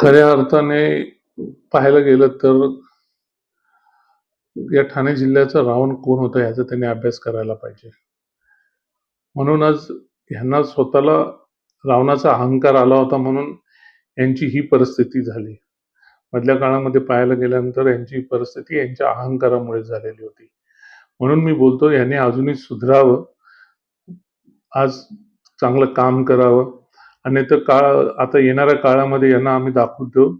खऱ्या अर्थाने पाहायला गेलं तर या ठाणे जिल्ह्याचा रावण कोण होता याचा त्यांनी अभ्यास करायला पाहिजे. म्हणून आज ह्यांना स्वतःला रावणाचा अहंकार आला होता म्हणून यांची ही परिस्थिती झाली. मधल्या काळामध्ये पाहायला गेल्यानंतर यांची परिस्थिती यांच्या अहंकारामुळे झालेली होती. म्हणून मी बोलतो यांनी अजूनही सुधरावं. आज चांगलं काम करावं. आणि तर काळ आता येणाऱ्या काळामध्ये यांना आम्ही दाखवून देऊ.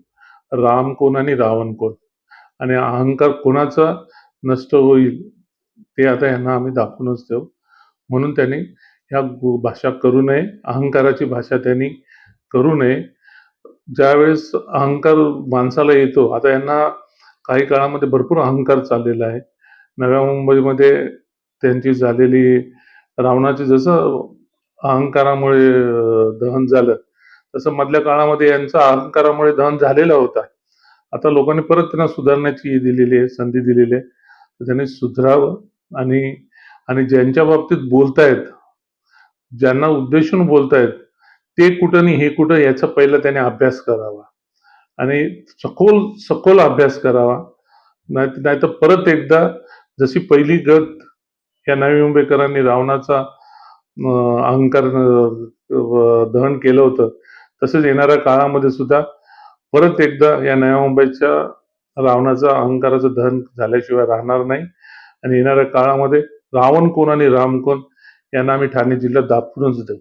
राम कोण आणि रावण कोण? आणि अहंकार कोणाचा नष्ट होईल ते आता यांना आम्ही दाखवूनच देऊ. म्हणून त्यांनी ह्या भाषा करू नये अहंकाराची भाषा त्यांनी करू नये. ज्यावेळेस अहंकार माणसाला येतो आता यांना काही काळामध्ये भरपूर अहंकार चाललेला आहे. नव्या मुंबईमध्ये त्यांची झालेली रावणाची जसं अहंकारामुळे दहन झालं. तसं मधल्या काळामध्ये यांचा अहंकारामुळे दहन झालेला होता. आता लोकांनी परत त्यांना सुधारण्याची दिलेली आहे संधी दिलेली आहे. त्यांनी सुधरावं आणि आणि ज्यांच्या बाबतीत बोलतायत ज्यांना उद्देशून बोलतायत ते कुठं नाही हे कुठं याचा पहिला त्याने अभ्यास करावा. आणि सखोल सखोल अभ्यास करावा. नाही नाहीतर परत एकदा जशी पहिली गत या नवी मुंबईकरांनी रावणाचा अहंकार दहन केलं होतं. तसेच येणाऱ्या काळामध्ये सुद्धा परत एकदा या नव्या मुंबईच्या रावणाचा अहंकाराचं दहन झाल्याशिवाय राहणार नाही. आणि येणाऱ्या काळामध्ये रावण कोण आणि राम कोण यांना आम्ही ठाणे जिल्ह्यात दाखवूनच देऊ.